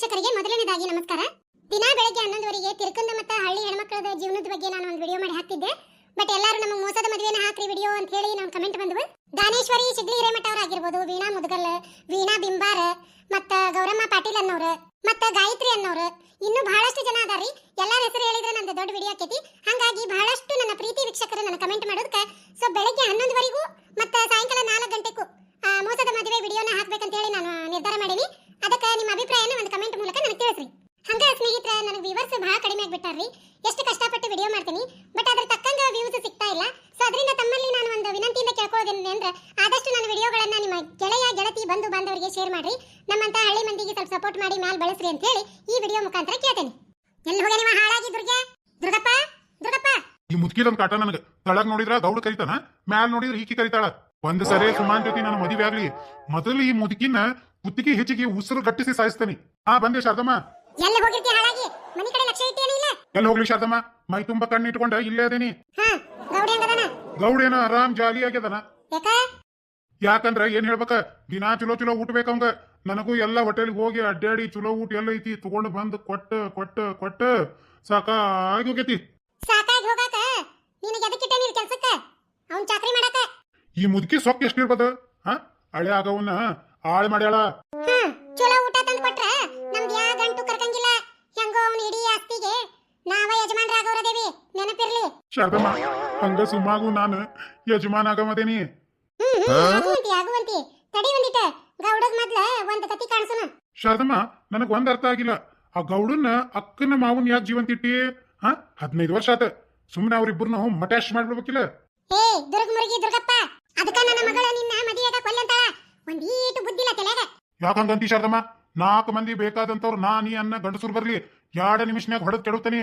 ವೀಕ್ಷಕರಿಗೆ ಮೊದಲನೇದಾಗಿ ನಮಸ್ಕಾರ. ದಿನ ಬೆಳಗ್ಗೆ ಹನ್ನೊಂದುವರೆಗೆ ತಿರುಕಂದ ಮತ್ತು ಹಳ್ಳಿ ಹೆಣ್ಮಕ್ಳದ ಜೀವನದ ಬಗ್ಗೆ ನಾನು ಒಂದು ವಿಡಿಯೋ ಮಾಡಿ ಹಾಕಿದ್ದೆ ಬಟ್ ಎಲ್ಲರೂ ನಮ್ಮ ಮೋಸದ ಮದುವೆನ ಹಾಕ್ರಿ ವಿಡಿಯೋ ಅಂತ ಹೇಳಿ ನಾನು ಕಮೆಂಟ್ ಬಂದವು. ದಾನೇಶ್ವರಿ ಶಿಗ್ಲಿ ಹಿರೇಮಠ ಅವರಾಗಿರ್ಬೋದು ವೀಣಾ ಮುದಗಲ್, ವೀಣಾ ಬಿಂಬಾರ, ಮತ್ತ ಗೌರಮ್ಮ ಪಾಟೀಲ್ ಅನ್ನೋರು, ಮತ್ತ ಗಾಯತ್ರಿ ಅನ್ನೋರು. ಇನ್ನು ಬಹಳಷ್ಟು ಜನ ಅದಾರಿ ಎಲ್ಲರ ಹೆಸರು ಹೇಳಿದ್ರೆ ನಂದು ದೊಡ್ಡ ವಿಡಿಯೋ ಆಕೈತಿ. ಹಂಗಾಗಿ ಬಹಳಷ್ಟು ನನ್ನ ಪ್ರೀತಿ ವೀಕ್ಷಕರು ನನ್ನ ಕಮೆಂಟ್ ಮಾಡೋದಕ್ಕೆ. ಸೊ ಬೆಳಗ್ಗೆ ಹನ್ನೊಂದುವರೆಗೂ ಮತ್ತ ಸಾಯಂಕಾಲ ನಾಲ್ಕು ಗಂಟೆಗೂ ಮೋಸದ ಮದುವೆ ವಿಡಿಯೋನ ಹಾಕ್ಬೇಕಂತ ಹೇಳಿ ನಾನು ನಿರ್ಧಾರ ಮಾಡೀನಿ. ಅದಕ್ಕೆ ನಿಮ್ಮ ಅಭಿಪ್ರಾಯನ ಒಂದು ಕಮೆಂಟ್ ಮೂಲಕ ನನಗೆ ತಿಳಿಸ್ರಿ. ಹಂಗ ಸ್ನೇಹಿತರ, ನನಗೆ ವ್ಯೂವರ್ಸ್ ಬಹಳ ಕಡಿಮೆ ಆಗಿಬಿಟ್ಟಾರ್ರಿ. ಎಷ್ಟು ಕಷ್ಟಪಟ್ಟು ವಿಡಿಯೋ ಮಾಡ್ತೀನಿ ಬಟ್ ಅದ್ರ ತಕ್ಕಂಗ ವ್ಯೂಸ್ ಸಿಗ್ತಾ ಇಲ್ಲ. ಸೊ ಅದರಿಂದ ತಮ್ಮಲ್ಲಿ ನಾನು ಒಂದು ವಿನಂತಿಯಿಂದ ಕೇಳ್ಕೊಳ್ಳೋದೇನೆ ಅಂದ್ರೆ, ಆದಷ್ಟು ನನ್ನ ವಿಡಿಯೋಗಳನ್ನು ನಿಮ್ಮ ಗೆಳೆಯ, ಗೆಳತಿ, ಬಂಧು, ಬಾಂಧವರಿಗೆ ಶೇರ್ ಮಾಡಿ ನಮ್ಮಂತ ಹಳ್ಳಿ ಮಂದಿಗೆ ಸ್ವಲ್ಪ ಸಪೋರ್ಟ್ ಮಾಡಿ, ಮ್ಯಾಲ್ ಬಳಸ್ರಿ ಅಂತ ಹೇಳಿ ಈ ವಿಡಿಯೋ ಮುಖಾಂತರ ಕೇಳ್ತೇನೆ. ಎಲ್ಲಿ ಹೋಗ ನಿಮ್ಮ ಹಾಳಾಗಿ ದುರ್ಗೆ? ದುರ್ಗಪ್ಪ? ದುರ್ಗಪ್ಪ? ಈ ಮುದುಕಿದೊಂದ್ ಕಾಟ ನನಗೆ ತಳಗ್ ನೋಡಿದ್ರ ಗೌಡ ಕರಿತಾನ, ಮ್ಯಾಲ್ ನೋಡಿದ್ರೆ ಈಕಿ ಕರಿತಾಳ. ಒಂದ್ ಸರಿ ಸುಮಾನ್ ಜೊತೆ ನನ್ನ ಮದುವೆ ಆಗ್ಲಿ ಮೊದಲು ಈ ಮುದುಕಿನ ಕುತ್ತಿಗೆ ಹೆಚ್ಚಿಗೆ ಉಸಿರು ಗಟ್ಟಿಸಿ ಸಾಯಿಸ್ತೇನೆ. ಆ ಬಂದೆ ಶಾರದಮ್ಮ. ಎಲ್ಲಿ ಹೋಗಿರ್ತಿ ಹಾಳಾಗಿ? ಮನಿ ಕಡೆ ಲಕ್ಷ್ಯ ಇಟ್ಟೇನಿಲ್ಲ ಎಲ್ಲಿ ಹೋಗ್ಲಿ ಶಾರದಮ್ಮ? ಮೈ ತುಂಬಾ ಕಣ್ಣು ಇಟ್ಕೊಂಡ ಇಲ್ಲೇ ಅದೇನಿ. ಗೌಡೇನ ಆರಾಮ್ ಜಾಲಿ ಆಗ್ಯದನ. ಯಾಕ? ಯಾಕಂದ್ರ ಏನ್ ಹೇಳ್ಬೇಕ? ದಿನಾ ಚಲೋ ಚಲೋ ಊಟ ಬೇಕಂಗ ನನಗೂ ಎಲ್ಲ ಹೋಟೆಲ್ಗೆ ಹೋಗಿ ಅಡ್ಡಾಡಿ ಚಲೋ ಊಟ ಎಲ್ಲ ಐತಿ ತಗೊಂಡ್ ಬಂದು ಕೊಟ್ಟ ಕೊಟ್ಟ ಕೊಟ್ಟ ಸಾಕಾಗಿ ಹೋಗೈತಿ. ಸಾಕಾಗಿ ಹೋಗಾಕ? ನಿನಗೆ ಎದಕ್ಕಿಟ್ಟ ನೀನು ಕೆಲ್ಸಕ್ಕ? ಅವ್ನ್ ಚಾಕ್ರಿ ಮಾಡಾಕ? ಈ ಮುದುಕಿ ಸೊಕ್ಕ ಎಷ್ಟು ಇರ್ಬೋದು? ಹಾ? ಹಳೆ ಆಗವನ್ನ ಆಳ್ ಮಾಡ್ಯಾಳ. ಚಲೋ ಊಟ ತಂದು ಕೊಟ್ರ ನಮ್ದು ಯಾ ಗಂಟು ಕರ್ಕಂಗಿಲ್ಲ. ಹೆಂಗೋ ಅವನ ಇಡೀ ಆಸ್ತಿಗೆ ನಾವ ದೇವಿ ನೆನಪಿರ್ಲಿ. ಶಾರದಮ್ಮ ಹಂಗ ಸುಮ್ಮಾಗು ನಾನು ಯಜಮಾನ ಆಗಮದೇನಿ. ಆಗುವಂತಿ ಆಗುವಂತಿ. ತಡಿ ಒಂದಿಟ ಗೌಡಗ್ ಮೊದ್ಲ ಒಂದ್ ಕತಿ ಕಾಣಿಸೋಣ ಶಾರದಮ್ಮ ನನಗ್ ಒಂದ್ ಅರ್ಥ ಆಗಿಲ್ಲ. ಆ ಗೌಡನ್ನ ಅಕ್ಕನ ಮಾವನ್ ಯಾಕೆ ಜೀವಂತಿಟ್ಟಿ ಹಾ? ಹದಿನೈದು ವರ್ಷ ಆತ. ಸುಮ್ಮನೆ ಅವ್ರಿಬ್ಬರನ್ನ ಮಟ್ಯಾಶ್ ಮಾಡ್ಬಿಡ್ಬೇಕಿಲ್ಲ. ಏ ದುರ್ಗ ಮುರುಗಿ ದುರ್ಗಪ್ಪ ಅದಕ್ಕ ನನ್ನ ಮಗಳ ನಿನ್ನ ಮದುವೆಗ ಕೊಲ್ಲಂತಾಳ? ಒಂದೀಟು ಬುದ್ಧಿಲ್ಲ ತಲೆಗ ಯಾಕಂಗಂತಿ ಶಾರದಮ್ಮ? ನಾಲ್ಕು ಮಂದಿ ಬೇಕಾದಂತವ್ರು ನಾ ನೀ ಅನ್ನ ಗಂಡಸರು ಬರ್ಲಿ. ಎರಡು ನಿಮಿಷನ್ಯಾಗ ಹೊಡೆದ್ ಕೆಡುತ್ತಾನೆ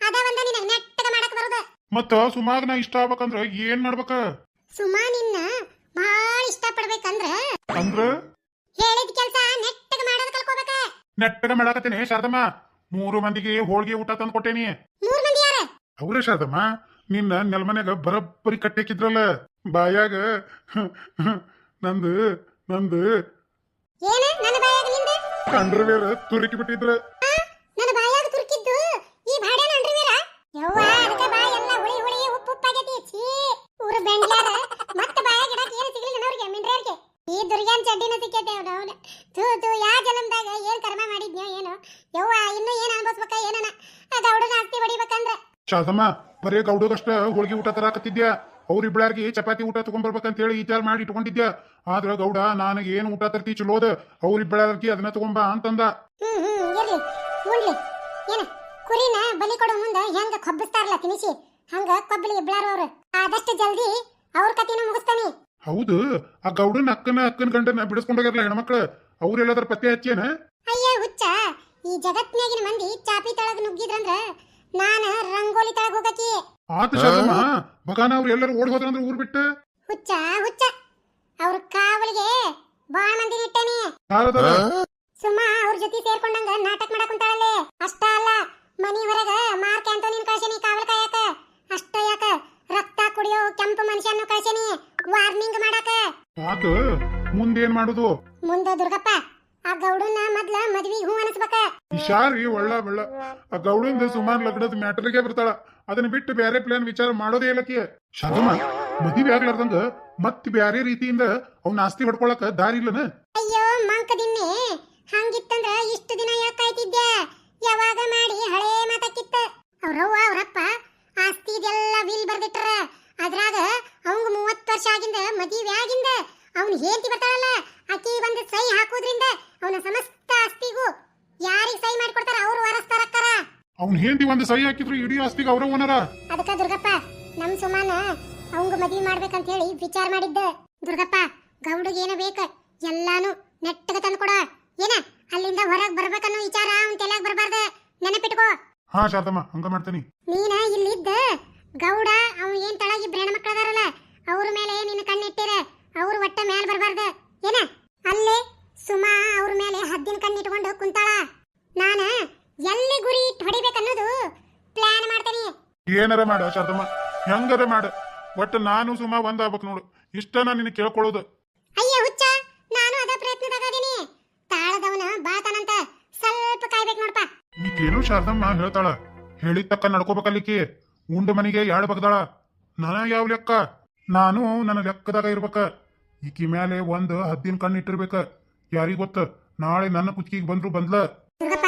ಅದ ಒಂದ ನಿನಗ ನೆಟ್ಟಗ ಮಾಡಕ್ ಬರುದ. ಮತ್ತ ಸುಮಾಗ ನಾ ಇಷ್ಟ ಆಗ್ಬೇಕಂದ್ರ ಏನ್ ಮಾಡ್ಬೇಕ? ಸುಮಾ ನಿನ್ನ ಬಹಳ ಇಷ್ಟ ಪಡ್ಬೇಕಂದ್ರ ಅಂದ್ರ? ಹೇಳಿದ ಕೆಲ್ಸ ನೆಟ್ಟಗ ಮಾಡೋದ್ ಕಲ್ಕೋಬೇಕ. ನೆಟ್ಟಗ ಮಾಡಾಕತ್ತೇನೆ ಶಾರದಮ್ಮ. ಮೂರು ಮಂದಿಗೆ ಹೋಳ್ಗೆ ಊಟ ತಂದು ಕೊಟ್ಟೇನಿ. ಮೂರು ಮಂದಿ ಯಾರ? ಅವ್ರೇ ಶಾರದಮ್ಮ ನಿನ್ನ ನೆಲಮನ್ಯಾಗ ಬರಬ್ಬರಿ ಕಟ್ಟೆಕಿದ್ರಲ್ಲ ಬಾಯಾಗ ನಂದು ನಂದು. ಅಂಡರ್ವೇರ್ ತುರುಕಿ ಬಿಟ್ಟಿದ್ರ. ಈ ಚಡ್ಡಿನ ಸಿಕ್ಕೈತೆ ಅವ್ನ ಅವನ. ತೂ ತೂ ಯಾ ಜನ್ಮದಾಗ ಏನ್ ಕರ್ಮ ಮಾಡಿದ್ನೋ ಏನೋ. ಯವ್ವ ಇನ್ನು ಏನ್ ಅನ್ಭವಿಸ್ಬೇಕ ಏನನ? ಆ ಗೌಡನ ಆಸ್ತಿ ಹೊಡಿಬೇಕಂದ್ರ. ಶಾಸಮ್ಮ ಬರೇ ಗೌಡಗಷ್ಟ ಹೋಳಿಗೆ ಊಟ ತರಾಕತ್ತಿದ್ಯಾ? ಅವ್ರಿಬ್ಳಾರ್ಗಿ ಚಪಾತಿ ಊಟ ತಗೊಂಡ್ಬರ್ಬೇಕಂತ ಹೇಳಿ ವಿಚಾರ ಮಾಡಿ ಇಟ್ಕೊಂಡಿದ್ಯ. ಆದ್ರ ಗೌಡ ನನಗೆ ಏನು ಊಟ ತರ್ತಿ ಚಲೋದ ಅವ್ರಿಬ್ಳಾರ್ಗಿ ಅದನ್ನ ತಗೊಂಬ ಅಂತಂದ. ಹ್ಮ್ ಹ್ಮ್ ಇರ್ಲಿ ಉಣ್ಲಿ. ಏನ ಕುರಿನ ಬಲಿ ಕೊಡೋ ಮುಂದ ಹೆಂಗ ಕೊಬ್ಬಿಸ್ತಾರಲ್ಲ ತಿನಿಸಿ? ಹಂಗ ಕೊಬ್ಬಲಿ ಇಬ್ಳಾರು ಅವ್ರು. ಆದಷ್ಟು ಜಲ್ದಿ ಅವ್ರ ಕತಿನ ಮುಗಿಸ್ತಾನೆ. ಹೌದು ಆ ಗೌಡನ ಅಕ್ಕನ ಅಕ್ಕನ ಗಂಡನ ಬಿಡಿಸ್ಕೊಂಡೋಗಿರ್ಲ ಹೆಣ್ಮಕ್ಳು ಅವ್ರೆಲ್ಲದ್ರ ಪತ್ತೆ ಹಚ್ಚೇನ? ಅಯ್ಯ ಹುಚ್ಚ. ಈ ಜಗತ್ನಾಗಿನ ಮಂದಿ ಚಾಪಿ ತಳಗ ನುಗ್ಗಿದ್ರಂದ್ರ ನಾನ ರಂಗೋಲಿ ತಳಗ ಹೋಗಕಿ. ಆತ ಶಾರದಮ್ಮ ಬಗಾನ ಅವ್ರು ಎಲ್ಲರೂ ಓಡ್ ಹೋದ್ರಂದ್ರೆ ಊರ್ ಬಿಟ್ಟು? ಹುಚ್ಚ ಹುಚ್ಚ. ಅವ್ರ ಕಾವಲಿಗೆ ಬಾಳ ಮಂದಿ ಇಟ್ಟೇನಿ. ಸುಮ್ಮ ಅವ್ರ ಜೊತೆ ಸೇರ್ಕೊಂಡಂಗ ನಾಟಕ ಮಾಡಕ್ ಕುಂತಾಳಲ್ಲಿ. ಅಷ್ಟ ಅಲ್ಲ ಮನಿ ಹೊರಗ ಮಾರ್ಕ್ ಆಂಟೋನಿನ್ ಕಳ್ಸೇನಿ ಕಾವಲ್ ಕಾಯಕ. ಅಷ್ಟ ಯಾಕ ರಕ್ತ ಕುಡಿಯೋ ಕೆಂಪು ಮನುಷ್ಯನ ಕಳ್ಸೇನಿ. ವಾರ್ನಿಂಗ್ ಮಾಡಾಕ. ಆತ ಮುಂದೇನ್ ಮಾಡುದು? ಮುಂದೆ ದುರ್ಗಪ್ಪ ಆ ಗೌಡನ ಮೊದ್ಲ ಮದ್ವಿಗ್ ಹೂ ಅನಸ್ಬೇಕ. ಹುಷಾರಿ ಒಳ್ಳ ಬೆಳ್ಳ ಆ ಗೌಡಂದ ಸುಮಾರು ಲಗ್ನದ ಮ್ಯಾಟರ್ಗೆ ಬರ್ತಾಳ. ಅದನ್ನ ಬಿಟ್ಟು ಬೇರೆ ಪ್ಲಾನ್ ವಿಚಾರ ಮಾಡೋದೇ ಇಲ್ಲಕ್ಕೆ ಶಾಂತಮ್ಮ ಮದುವೆ ಆಗ್ಲಾರ್ದಂಗ ಮತ್ ಬ್ಯಾರೆ ರೀತಿಯಿಂದ ಅವ್ನ ಆಸ್ತಿ ಹೊಡ್ಕೊಳಕ ದಾರಿ ಇಲ್ಲನ? ಅಯ್ಯೋ ಮಂಕದಿನ್ನೆ. ಹಂಗಿತ್ತಂದ್ರ ಇಷ್ಟು ದಿನ ಯಾಕೆ ಕಾಯ್ತಿದ್ದೆ ಯಾವಾಗ ಮಾಡಿ ಹಳೇ ಮಾತಾಕಿತ್ತ? ಅವ್ರವ್ವ ಅವ್ರಪ್ಪ ಆಸ್ತಿ ಇದೆಲ್ಲ ವಿಲ್ ಬರ್ದಿಟ್ರ. ಅದ್ರಾಗ ಅವಂಗ ಮೂವತ್ತು ವರ್ಷ ಆಗಿಂದ ಮದುವೆ ಆಗಿಂದ ಅವ್ನ ಹೇಂತಿ ಬರ್ತಾಳಲ್ಲ ಅಕ್ಕಿ ಬಂದು ಸೈ ಹಾಕೋದ್ರಿಂದ ಅವನ ಸಮಸ್ತ ಆಸ್ತಿಗೂ ಯಾರಿಗೆ ಸಹಿ ಮಾಡ್ಕೊಡ್ತಾರ? ಅವ್ರು ವಾರಸ್ತಾರಕ್ಕಾರ. ಅವ್ನ ಹೆಂಡತಿ ಒಂದು ಸಹಿ ಹಾಕಿದ್ರು ಇಡೀ ಆಸ್ತಿಗೆ ಅವರೇ ಓನರ. ಅದಕ್ಕ ದುರ್ಗಪ್ಪ ನಮ್ ಸುಮಾನ ಅವಂಗ ಮದ್ವಿ ಮಾಡ್ಬೇಕಂತ ಹೇಳಿ ವಿಚಾರ ಮಾಡಿದ್ದ. ದುರ್ಗಪ್ಪ ಗೌಡಿಗೆ ಏನ ಬೇಕ? ಎಲ್ಲಾನು ನೆಟ್ಟಗ ತಂದು ಕೊಡ ಏನ? ಅಲ್ಲಿಂದ ಹೊರಗ್ ಬರ್ಬೇಕನ್ನೋ ವಿಚಾರ ಅವನ್ ತಲೆಯಾಗ ಬರಬಾರ್ದ. ನೆನಪಿಟ್ಕೋ. ಹಾ ಶಾರದಮ್ಮ ಹಂಗ ಮಾಡ್ತೀನಿ. ನೀನ ಇಲ್ಲಿದ್ದ ಗೌಡ ಅವ ಏನ್ ತಳಗಿ ಬ್ರೇಣ ಮಕ್ಕಳದಾರಲ್ಲ ಅವ್ರ ಮೇಲೆ ನಿನ್ನ ಕಣ್ಣಿಟ್ಟಿರ ಅವ್ರ ಒಟ್ಟ ಮೇಲೆ ಬರಬಾರ್ದ. ಏನ? ಅಲ್ಲೇ ಸುಮಾ ಅವ್ರ ಮೇಲೆ ಹದ್ದಿನ ಕಣ್ಣಿಟ್ಕೊಂಡು ಕುಂತಾಳ. ನಾನ ಎಲ್ಲಿ ಗುರಿ ಇಟ್ಟು ಹೊಡಿಬೇಕನ್ನೋದು ಪ್ಲಾನ್ ಮಾಡ್ತೀನಿ. ಏನಾರ ಮಾಡ ಶಾರದಮ್ಮ ಹೆಂಗಾರ ಮಾಡ. ಒಟ್ಟು ನಾನು ಸುಮಾ ಒಂದಾಗ್ಬೇಕು ನೋಡು. ಇಷ್ಟ ನಾನು ನಿನ್ನ ಕೇಳ್ಕೊಳ್ಳೋದು. ಅಯ್ಯ ಹುಚ್ಚ ನಾನು ಅದ ಪ್ರಯತ್ನದಾಗ ಅದೀನಿ. ತಾಳದವನ ಬಾತನಂತ ಶಾರದಮ್ಮ ಹೇಳ್ತಾಳ. ಹೇಳಿದ ತಕ್ಕ ನಡ್ಕೋಬೇಕಲ್ಲಿಕ್ಕಿ ಉಂಡ ಮನೆಗೆ ಯಾಡ್ ಬಗ್ದಾಳ? ನನ ಯಾವ ಲೆಕ್ಕ? ನಾನು ನನ್ನ ಲೆಕ್ಕದಾಗ ಇರ್ಬೇಕ. ಈಕಿ ಮೇಲೆ ಒಂದು ಹದ್ದಿನ ಕಣ್ಣು ಇಟ್ಟಿರ್ಬೇಕ. ಯಾರಿಗ್ ಗೊತ್ತ? ನಾಳೆ ನನ್ನ ಕುಚ್ಕಿಗೆ ಬಂದ್ರು ಬಂದ್ಲ. ದುರ್ಗಪ್ಪ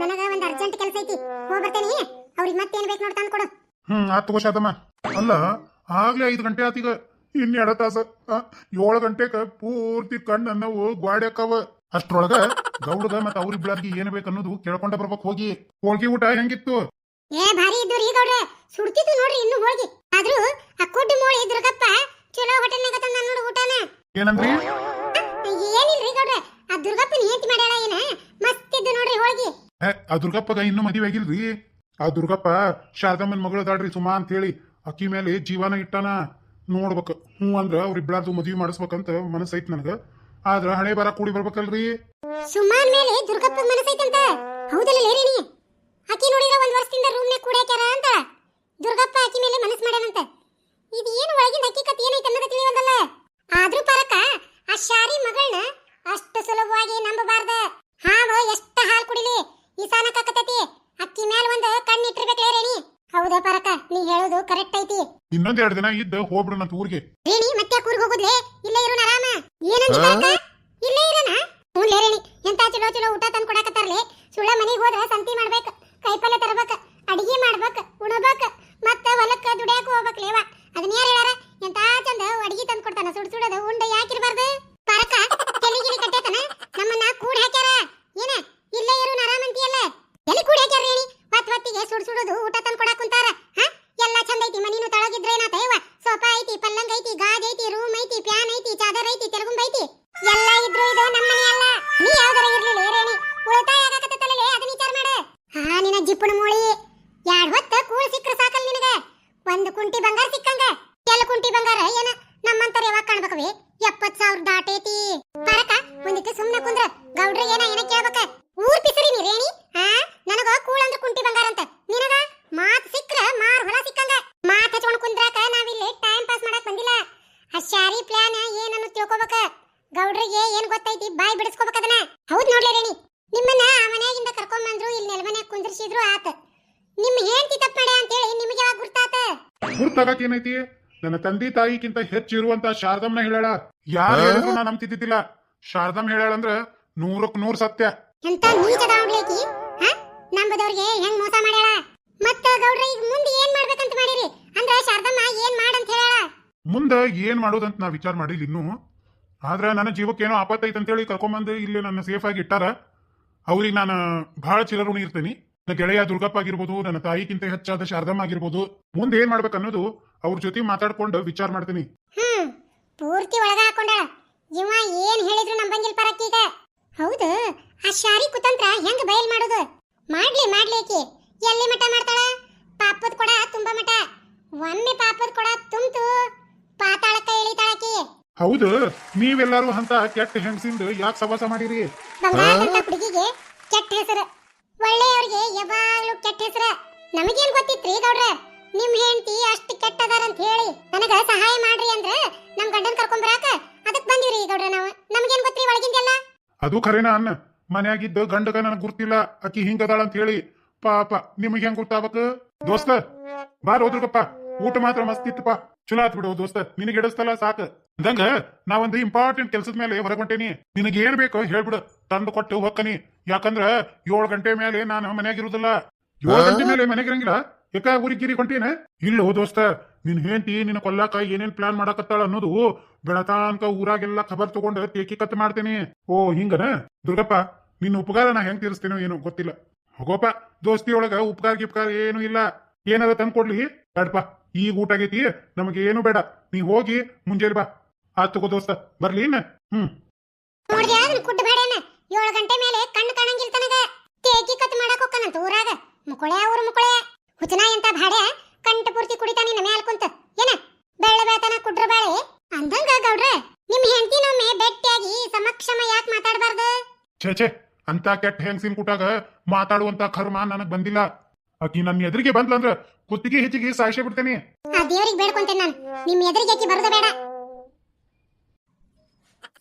ನನಗ ಒಂದ್ ಅರ್ಜೆಂಟ್ ಕೆಲಸ ಐತಿ. ಹೋಗ್ ಬರ್ತೇನಿ. ಅವ್ರಿಗೆ ಮತ್ತೇನ್ ಬೇಕು ನೋಡ್ ತಂದ್ ಕೊಡು ಹ್ಮ್ ಆತ್ ತಗೋ ಶಾದಮ್ಮ. ಅಲ್ಲ ಆಗ್ಲೇ ಐದು ಗಂಟೆ ಆತೀಗ ಇನ್ ಎರಡ ತಾಸ. ಆ, ಏಳು ಗಂಟೆಕ ಪೂರ್ತಿ ಕಣ್ಣು ನಾವು ಗ್ವಾಡ್ಯಾಕವ ಅಷ್ಟ್ರೊಳಗ ಗೌಡಗ ಮತ್ತ ಅವ್ರಿಬ್ಳಾರ್ಗಿ ಏನ್ ಬೇಕನ್ನೋದು ಕೇಳ್ಕೊಂಡ ಬರ್ಬೇಕು ಹೋಗಿ. ಹೋಳ್ಗಿ ಊಟ ಹೆಂಗಿತ್ತು? ಏ ಭಾರಿ ಇದ್ದು ರೀ ಗೌಡ್ರೆ. ಸುಡ್ತಿತ್ತು ನೋಡ್ರಿ ಇನ್ನು ಹೋಳ್ಗಿ ಆದ್ರೂ ಆ ಕುಡ್ಡು ಮೋಳಿ ದುರ್ಗಪ್ಪ ಚಲೋ ಹೋಟೆಲ್ನಾಗ ತಂದ ನೋಡಿ ಊಟನ. ಏನಂದ್ರಿ? ಆ ದುರ್ಗಪ್ಪಗ ಇನ್ನೂ ಮದುವೆ ಆಗಿಲ್ರಿ? ಆ ದುರ್ಗಪ್ಪ ಶಾರದಮ್ಮನ ಮಗಳದಾಳ್ರಿ ಸುಮಾ ಅಂತ ಹೇಳಿ ಅಕ್ಕಿ ಮೇಲೆ ಜೀವನ ಇಟ್ಟಾನ. ನೋಡ್ಬೇಕು. ಹ್ಞೂ ಅಂದ್ರ ಅವ್ರಿಬ್ಳಾರ್ದು ಮದ್ವಿ ಮಾಡಿಸ್ಬೇಕಂತ ಮನಸ್ಸೈತ್ ನನಗ. ಆದ್ರ ಹಣೆ ಬರ ಕೂಡಿ ಬರ್ಬೇಕಲ್ರಿ? ಸುಮಾನ್ ಮೇಲೆ ದುರ್ಗಪ್ಪ ಮನಸ್ಸೈತಂತ ಹೌದಲ್ಲ ಲೇರಿಣಿ ಆಕಿ ನೋಡಿದ್ರ ಒಂದ್ ವರ್ಷದಿಂದ ರೂಮ್ನೆ ಕೂಡಾಕ್ಯಾರ ಅಂತ? ದುರ್ಗಪ್ಪ ಆಕಿ ಮೇಲೆ ಮನಸ್ ಮಾಡ್ಯಾನಂತ? ಇದು ಏನು ಒಳಗಿಂದ ಹಕ್ಕಿಕತ್ ಏನೈತೆ ಅನ್ನೋದು ತಿಳಿಯೋದಲ್ಲ? ಆದ್ರೂ ಪರಕ ಆ ಶಾರಿ ಮಗಳನ್ನ ಅಷ್ಟು ಸುಲಭವಾಗಿ ನಂಬಬಾರ್ದ. ಹಾವು ಎಷ್ಟು ಹಾಲು ಕುಡಿಲಿ? ಈಸಾನ ಕಕ್ಕತತಿ ಅಕ್ಕಿ ಮೇಲೆ ಒಂದು ಕಣ್ಣಿಟ್ಟಿರ್ಬೇಕು ರೇಣಿ. ಹೌದಾ ಪರಕ ನೀ ಹೇಳೋದು ಕರೆಕ್ಟ್ ಐತಿ. ಇನ್ನೊಂದ್ ಎರಡು ದಿನ ಇದ್ದ ಹೋಗ್ಬಿಡೋಣಂತ ಊರಿಗೆ. ರೇಣಿ ಮತ್ತೆ ಕೂರ್ಗ್ ಹೋಗುದ್ಲೆ? ಇಲ್ಲೇ ಇರೋಣ ಆರಾಮ ಏನಂತ ಇಲ್ಲೇ ಇರೋಣ? ಹ್ಞೂ ರೇಣಿ ಎಂತ ಚಲೋ ಚಲೋ ಊಟ ತಂದು ಕೊಡಾಕತ್ತಾರ್ಲೆ? ಸುಳ್ಳ ಮನೆಗೆ ಹೋದ್ರ ಸಂತಿ ಮಾಡ್ಬೇಕು ಕೈಪಲ್ಲೆ ತರಬೇಕ ಅಡಿಗೆ ಮಾಡ್ಬೇಕು ಉಣಬೇಕ ಮತ್ತ ಹೊಲಕ್ಕ ದುಡಿಯಕ್ಕೆ ಹೋಗ್ಬೇಕು ಲೇವ ಅದನ್ನ ಯಾರು ಹೇಳಾರ ಎಂತ ಚಂದ ಅಡಿಗೆ ತಂದ್ ಕೊಡ್ತಾನ ಸುಡ್ ಸುಡದ ಉಂಡ ಯಾಕಿರ್ಬಾರ್ದು ಪರಕ ತೆಲಿಗಿಲಿ ಕಟ್ಟೇತನ ನಮ್ಮನ್ನ ಕೂಡ್ ಹಾಕ್ಯಾರ ಏನ ಇಲ್ಲೇ ಇರೋಣ ಆರಾಮ ಅಂತೀಯಲ್ಲ ಎಲ್ಲಿ ಕೂಡ್ ಹಾಕ್ಯಾರ ರೇಣಿ ಮತ್ ಹೊತ್ತಿಗೆ ಸುಡ್ ಸುಡೋದು ಊಟ ತಂದ್ ಕೊಡಾಕ್ ಕುಂತಾರ ಹಾ ಎಲ್ಲ ಚಂದ ಐತಿ ಮನಿನು ತಳಗಿದ್ರೆ ಏನಾತ ಯವ್ವ ಸೋಫಾ ಐತಿ ಪಲ್ಲಂಗ್ ಐತಿ ಗಾಜ್ ಐತಿ ರೂಮ್ ಐತಿ ಫ್ಯಾನ್ ಐತಿ ಚಾದರ್ ಐತಿ ತೆಲಗುಂಬ ಐತಿ ಎಲ್ಲ ಇದ್ರು ಇದು ನಮ್ಮನೆ ಅಲ್ಲ ನೀ ಯಾವ್ದಾರ ಇರ್ಲಿಲ್ಲ ರೇಣಿ ಉಳಿತಾಯ ಆಗಾಕತ್ತಲ್ಲ ಅದನ್ನ ವಿಚಾರ ಮಾಡ ಹಾ ನಿನ್ನ ಜಿಪ್ಪಣ ಮೋಳಿ ಎರಡ್ ಹೊತ್ತ ಕೂಳ್ ಸಿಕ್ಕ್ರ ಸಾಕಲ್ ನಿನಗ ಒಂದ್ ಕುಂಟಿ ಬಂಗಾರ ಸಿಕ್ಕಂಗ ಕೆಲ ಕುಂಟಿ ಬಂಗಾರ ಏನ ನಮ್ಮಂತರ ಯಾವಾಗ ಕಾಣ್ಬೇಕವಿ ಎಪ್ಪತ್ ಸಾವಿರ ದಾಟೇತಿ ಪರಕ ಒಂದಿಟ್ಟು ಸುಮ್ನ ಕುಂದ್ರ ಗೌಡ್ರ ಏನ ಏನ ಕೇಳ್ಬೇಕ ಊರ್ ಪಿಸರಿ ನೀ ರೇಣಿ ಹಾ ನನಗ ಕೂಳ್ ಅಂದ್ರ ಕುಂಟಿ ಬಂಗಾರ ಅಂತ ನಿನಗ ಮಾತ್ ಸಿಕ್ಕ್ರ ಮಾರ್ ಹೊಲ ಸಿಕ್ಕಂಗ ಮಾತ್ ಹಚ್ಕೊಂಡ್ ಕುಂದ್ರಾಕ ನಾವಿಲ್ಲಿ ಟೈಮ್ ಪಾಸ್ ಮಾಡಕ್ ಬಂದಿಲ್ಲ ಆ ಶಾರಿ ಪ್ಲಾನ್ ಏನನ್ನು ತಿಳ್ಕೊಬೇಕ ಗೌಡ್ರಿಗೆ ಏನ್ ಗೊತ್ತೈತಿ ಬಾಯ್ ಬಿಡಿಸ್ಕೋಬೇಕ ಅದನ್ನ ಹೌದ್ ನೋಡ್ಲಿ ರೇಣಿ ನಿಮ್ಮನ್ನ ಆ ಮನ್ಯಾಗಿಂದ ಕರ್ಕೊಂಡ್ ಬಂದ್ರು ಇಲ್ಲಿ ನೆಲಮನ್ಯಾಗ ಕುಂದ್ರಿಸಿದ್ರು ಆತ ನಿಮ್ ಹೆಂಡತಿ ತಪ್ಪ ಮಾಡ್ಯಾ ಅಂತೇಳಿ ನಿಮಗೆ ಯಾವಾಗ ಗುರ್ತಾತ ಗುರ್ತಾಗಕ್ ಏನೈತಿ ನನ್ನ ತಂದೆ ತಾಯಿಗಿಂತ ಹೆಚ್ಚಿರುವಂತ ಶಾರದಮ್ನ ಹೇಳ ಯಾರು ಹೇಳಿದ್ರು ನಾ ನಂಬ್ತಿದ್ದಿಲ್ಲ ಶಾರದಮ್ ಅಂದ್ರ ನೂರಕ್ ನೂರ್ ಸತ್ಯ. ಎಂತ ನಂಬದವ್ರಿಗೆ ಹೆಂಗ್ ಮೋಸ ಮಾಡ್ಯಾಳ? ಮತ್ತ ಗೌಡ್ರ ಈಗ ಮುಂದೆ ಏನ್ ಮಾಡ್ಬೇಕಂತ ಮಾಡಿರಿ? ಅಂದ್ರ ಶಾರದಮ್ಮ ಏನ್ ಮಾಡಂತ ಹೇಳ ಮುಂದ ಏನ್ ಮಾಡೋದಂತ ನಾ ವಿಚಾರ ಮಾಡಿಲ್ಲ ಇನ್ನು. ಆದ್ರ ನನ್ನ ಜೀವಕ್ಕೆ ಏನೋ ಐತೆ ಅಂತೇಳಿ ಕರ್ಕೊಂಬಂದು ಇಲ್ಲಿ ನನ್ನ ಸೇಫ್ ಆಗಿ ಇಟ್ಟಾರ. ಅವ್ರಿಗೆ ನಾನು ಬಹಳ ಚಿರಋಣಿ ಇರ್ತೀನಿ. ನನ್ನ ಗೆಳೆಯ ದುರ್ಗಪ್ಪ ಆಗಿರ್ಬೋದು ನನ್ನ ತಾಯಿಗಿಂತ ಹೆಚ್ಚಾದ ಶಾರದಮ್ಮ ಆಗಿರ್ಬೋದು ಮುಂದೆ ಏನ್ ಮಾಡ್ಬೇಕು ಅನ್ನೋದು ಅವ್ರ ಜೊತೆ ಮಾತಾಡ್ಕೊಂಡು ವಿಚಾರ ಮಾಡ್ತೀನಿ. ಹ್ಮ್ ಪೂರ್ತಿ ಒಳಗ ಹಾಕೊಂಡಾಳ. ಇವ ಏನ್ ಹೇಳಿದ್ರು ನಂಬಂಗಿಲ್ ಪರಕ್ಕೀಗ ಹೌದು ಆ ಶಾರಿ ಕುತಂತ್ರ ಹೆಂಗ್ ಬಯಲ್ ಮಾಡೋದು? ಮಾಡ್ಲಿ ಮಾಡ್ಲಿ ಆಕಿ. ಎಲ್ಲಿ ಮಠ ಮಾಡ್ತಾಳ? ಪಾಪದ ಕೊಡ ತುಂಬ ಮಠ. ಒಮ್ಮೆ ಪಾಪದ ಕೊಡ ತುಂಬ್ತು. ಪಾತಾಳಕ್ಕ ಇಳಿತಾಳಕಿ ಹೌದು ನೀವೆಲ್ಲರೂ ಅಂತ ಕೆಟ್ಟ ಹೆಂಗಸಿಂದ ಯಾಕೆ ಸವಾಸ ಮಾಡಿರಿ? ಬಂಗಾರದಂತ ಹುಡುಗಿಗೆ ಕೆಟ್ಟ ಹೆಸರು. ಒಳ್ಳೆಯವ್ರಿಗೆ ಯಾವಾಗ್ಲೂ ಕೆಟ್ಟ ಹೆಸರು. ನಮಗೇನ್ ಗೊತ್ತಿತ್ರಿ ಗೌಡ್ರ? ನಿಮ್ ಹೆಂಡತಿ ಅಷ್ಟು ಕೆಟ್ಟದಾರ ಅಂತ ಹೇಳಿ ನನಗ ಸಹಾಯ ಮಾಡ್ರಿ ಅಂದ್ರ ನಮ್ ಗಂಡನ್ ಕರ್ಕೊಂಡ್ ಬರಾಕ ಅದಕ್ ಬಂದಿವ್ರಿ ಗೌಡ್ರ ನಾವು. ನಮಗೇನ್ ಗೊತ್ತ್ರಿ ಒಳಗಿಂದೆಲ್ಲ? ಅದು ಖರೇನ ಅನ್ನ. ಮನ್ಯಾಗಿದ್ದ ಗಂಡಗ ನನಗೆ ಗುರ್ತಿಲ್ಲ ಅಕ್ಕಿ ಹಿಂಗದಾಳ ಅಂತ ಹೇಳಿ. ಪಾಪ, ನಿಮಗೆ ಹೆಂಗ್ ಗೊತ್ತಾಗಬೇಕು? ದೋಸ್ತ ಬಾರ್ ಹೋದ್ರಗಪ್ಪ ಊಟ ಮಾತ್ರ ಮಸ್ತ್ ಇತ್ತಪ್ಪ ಚಲೋ ಆತ್ ಬಿಡು ದೋಸ್ತ. ನಿನಗೆ ಹಿಡಿಸ್ತಲ್ಲ ಸಾಕು. ಅಂದಂಗ ನಾವೊಂದು ಇಂಪಾರ್ಟೆಂಟ್ ಕೆಲ್ಸದ ಮೇಲೆ ಹೊರಗೊಂಟೇನಿ. ನಿನಗೆ ಏನ್ ಬೇಕೋ ಹೇಳ್ಬಿಡು. ತಂದು ಕೊಟ್ಟು ಹೊಕ್ಕನಿ ಯಾಕಂದ್ರ ಏಳು ಗಂಟೆ ಮೇಲೆ ನಾನು ಮನೆಯಾಗಿರುದಿಲ್ಲ ಏಳು ಗಂಟೆ ಮೇಲೆ ಮನೆಗಿರಂಗಿಲ್ಲ ಯಾಕ ಊರಿಗೆ ಗಿರಿ ಹೊಂಟೇನ ಇಲ್ಲ ದೋಸ್ತ, ನಿನ್ ಹೆಂಡತಿ ನಿನ್ನ ಕೊಲ್ಲಾಕ ಏನೇನ್ ಪ್ಲಾನ್ ಮಾಡಾಕತ್ತಾಳ ಅನ್ನೋದು ಬೆಳತಾನ್ಕ ಊರಾಗೆಲ್ಲ ಖಬರ್ ತಗೊಂಡು ತೇಕಿ ಕತ್ ಮಾಡ್ತೇನಿ. ಓ, ಹಿಂಗನ? ದುರ್ಗಪ್ಪ, ನಿನ್ನ ಉಪಕಾರ ನಾ ಹೆಂಗ್ ತೀರಿಸ್ತೇನೋ ಏನೋ ಗೊತ್ತಿಲ್ಲ. ಹೋಗೋಪ ದೋಸ್ತಿ ಒಳಗ ಉಪಕಾರ ಗಿಪ್ಕಾರ ಏನು ಇಲ್ಲ. ಏನಾರ ತಂದ್ಕೊಡ್ಲಿ? ಬೇಡಪ್ಪ ಈಗ ಊಟ ಆಗೈತಿ ನಮಗೆ ಏನು ಬೇಡ. ನೀ ಹೋಗಿ ಮುಂಜಾನೆ ಬಾ. ಆತ್ ತಗೋ ದೋಸ್ತ ಬರ್ಲಿ ಇನ್ನ? ಹ್ಮ್. ನೋಡ್ದ್ಯಾ ಅದನ್ನ ಕುಡ್ಡ ಬೇಡೇನ ಏಳು ಗಂಟೆ ಮೇಲೆ ಕಣ್ಣು ಕಾಣಂಗಿಲ್ಲ ತನಗ. ತೇಗಿ ಕತ್ ಮಾಡಕ್ ಹೋಕ್ಕನಂತ ಊರಾಗ. ಮುಕೊಳೆ ಅವ್ರ ಮುಕೊಳೆ ಹುಚನ ಎಂತ ಭಾಡೆ ಕಂಠ ಪೂರ್ತಿ ಕುಡಿತಾ ನಿನ್ನ ಮೇಲೆ ಕುಂತ. ಏನ? ಬೆಳ್ಳ ಬೇತನ ಕುಡ್ರ ಬಾಳೆ? ಅಂದಂಗ ಗೌಡ್ರ ನಿಮ್ ಹೆಂಡತಿನೊಮ್ಮೆ ಬೆಟ್ಟಿಯಾಗಿ ಸಮಕ್ಷಮ ಯಾಕೆ ಮಾತಾಡಬಾರ್ದು? ಛೇ ಛೇ ಅಂತ ಕೆಟ್ಟ ಹೆಂಗಸಿನ ಕುಟಾಗ ಮಾತಾಡುವಂತ ಕರ್ಮ ನನಗ್ ಬಂದಿಲ್ಲ. ಆಕಿ ನನ್ನ ಎದುರಿಗೆ ಬಂದ್ಲಂದ್ರ ಕುತ್ತಿಗೆ ಹೆಚ್ಚಿಗೆ ಸಾಯಿಸೇ ಬಿಡ್ತೇನೆ. ಆ ದೇವ್ರಿಗೆ ಬೇಡ್ಕೊಂತೇನೆ ನಾನು. ನಿಮ್ಮ ಎದುರಿಗೆ ಆಕಿ ಬರೋದ ಬೇಡ.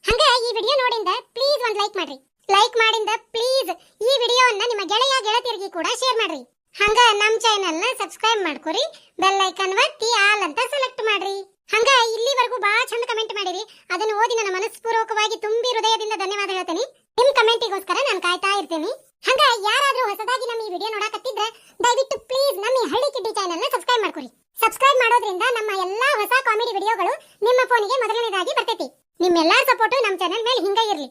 ಹಂಗ ಈ ವಿಡಿಯೋ ನೋಡಿಂದ ಪ್ಲೀಸ್ ಒಂದು ಲೈಕ್ ಮಾಡ್ರಿ. ಲೈಕ್ ಮಾಡಿಂದ ಪ್ಲೀಸ್ ಈ ವಿಡಿಯೋವನ್ನ ನಿಮ್ಮ ಗೆಳೆಯ ಗೆಳತಿಯರಿಗೆ ಕೂಡ ಶೇರ್ ಮಾಡ್ರಿ. ಹಂಗ ನಮ್ಮ ಚಾನೆಲ್ನ ಸಬ್ಸ್ಕ್ರೈಬ್ ಮಾಡ್ಕೊರಿ. ಬೆಲ್ ಐಕಾನ್ ಒತ್ತಿ ಆಲ್ ಅಂತ ಸೆಲೆಕ್ಟ್ ಮಾಡ್ರಿ. ಹಂಗ ಇಲ್ಲಿವರೆಗೂ ಬಹಳ ಚಂದ ಕಮೆಂಟ್ ಮಾಡಿರಿ. ಅದನ್ನು ಓದಿ ನನ್ನ ಮನಸ್ಪೂರ್ವಕವಾಗಿ ತುಂಬಿ ಹೃದಯದಿಂದ ಧನ್ಯವಾದ ಹೇಳ್ತೇನೆ. ನಿಮ್ ಕಮೆಂಟಿಗೋಸ್ಕರ ನಾನು ಕಾಯ್ತಾ ಇರ್ತೀನಿ. ಹಂಗ ಯಾರಾದ್ರೂ ಹೊಸದಾಗಿ ನಮ್ಮ ಈ ವಿಡಿಯೋ ನೋಡಕತ್ತಿದ್ರೆ ದಯವಿಟ್ಟು ಪ್ಲೀಸ್ ನಮ್ಮ ಈ ಹಳ್ಳಿ ಕಿಡ್ಡಿ ಚಾನೆಲ್ ಸಬ್ಸ್ಕ್ರೈಬ್ ಮಾಡ್ಕೊರಿ ಸಬ್ಸ್ಕ್ರೈಬ್ ಮಾಡೋದ್ರಿಂದ ನಮ್ಮ ಎಲ್ಲಾ ಹೊಸ ಕಾಮಿಡಿ ವಿಡಿಯೋಗಳು ನಿಮ್ಮ ಫೋನಿಗೆ ಮೊದಲನೇದಾಗಿ ಬರ್ತೈತಿ. ನಿಮ್ಮೆಲ್ಲರ ಸಪೋರ್ಟು ನಮ್ಮ ಚಾನೆಲ್ ಮೇಲೆ ಹಿಂಗೇ ಇರಲಿ.